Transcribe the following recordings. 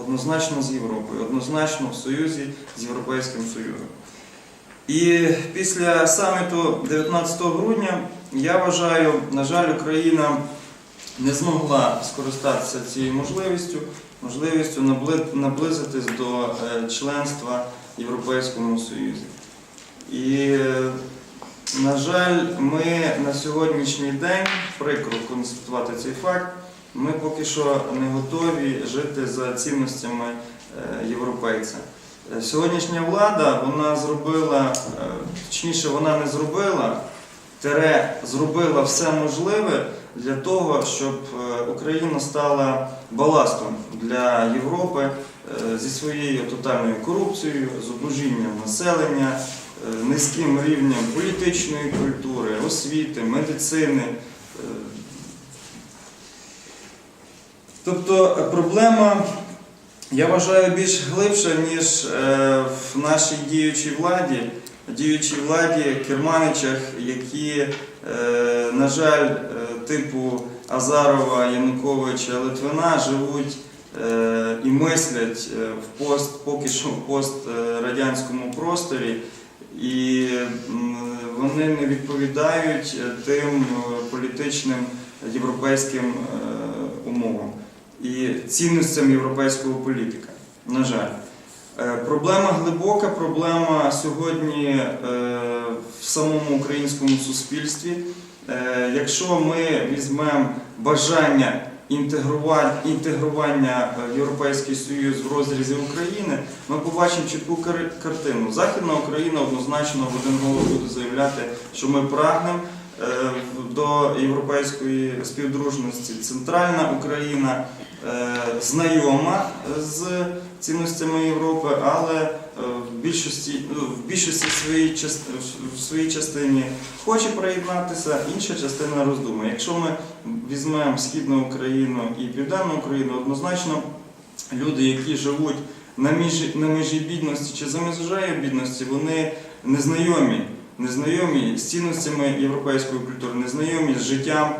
однозначно з Європою, однозначно в союзі з Європейським Союзом. І після саміту 19 грудня я вважаю, на жаль, Україна не змогла скористатися цією можливістю, можливістю наблизитись до е, членства в Європейському Союзі. І, е, на жаль, ми на сьогоднішній день, прикро констатувати цей факт, ми поки що не готові жити за цінностями е, європейця. Е, Сьогоднішня влада вона зробила, е, точніше, вона не зробила, тере зробила все можливе для того, щоб Україна стала баластом для Європи зі своєю тотальною корупцією, зубожінням населення, низьким рівнем політичної культури, освіти, медицини. Тобто е, проблема, я вважаю, більш глибша, ніж е, в нашій діючій владі, діючій владі, керманичах, які, е, на жаль, типу Азарова, Януковича, Литвина живуть і мислять в пост, поки що в пострадянському просторі, і вони не відповідають тим політичним європейським умовам і цінностям європейського політика. На жаль. Е, Проблема глибока, проблема сьогодні е, в самому українському суспільстві. Е, Якщо ми візьмемо бажання інтегрування, в Європейський Союз в розрізі України, ми побачимо чітку кар- картину. Західна Україна однозначно в один голос буде заявляти, що ми прагнемо до європейської співдружності. Центральна Україна е, знайома з цінностями Європи, але е, в більшості, ну, в більшості в своїй частині хоче приєднатися, інша частина роздумує. Якщо ми візьмемо Східну Україну і Південну Україну, однозначно люди, які живуть на межі, на межі бідності чи за межею бідності, вони незнайомі, незнайомі з цінностями європейської культури, незнайомі з життям.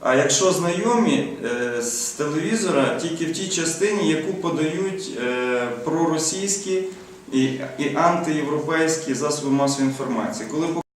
А якщо знайомі е, з телевізора, тільки в тій частині, яку подають е, проросійські і, антиєвропейські засоби масової інформації. Коли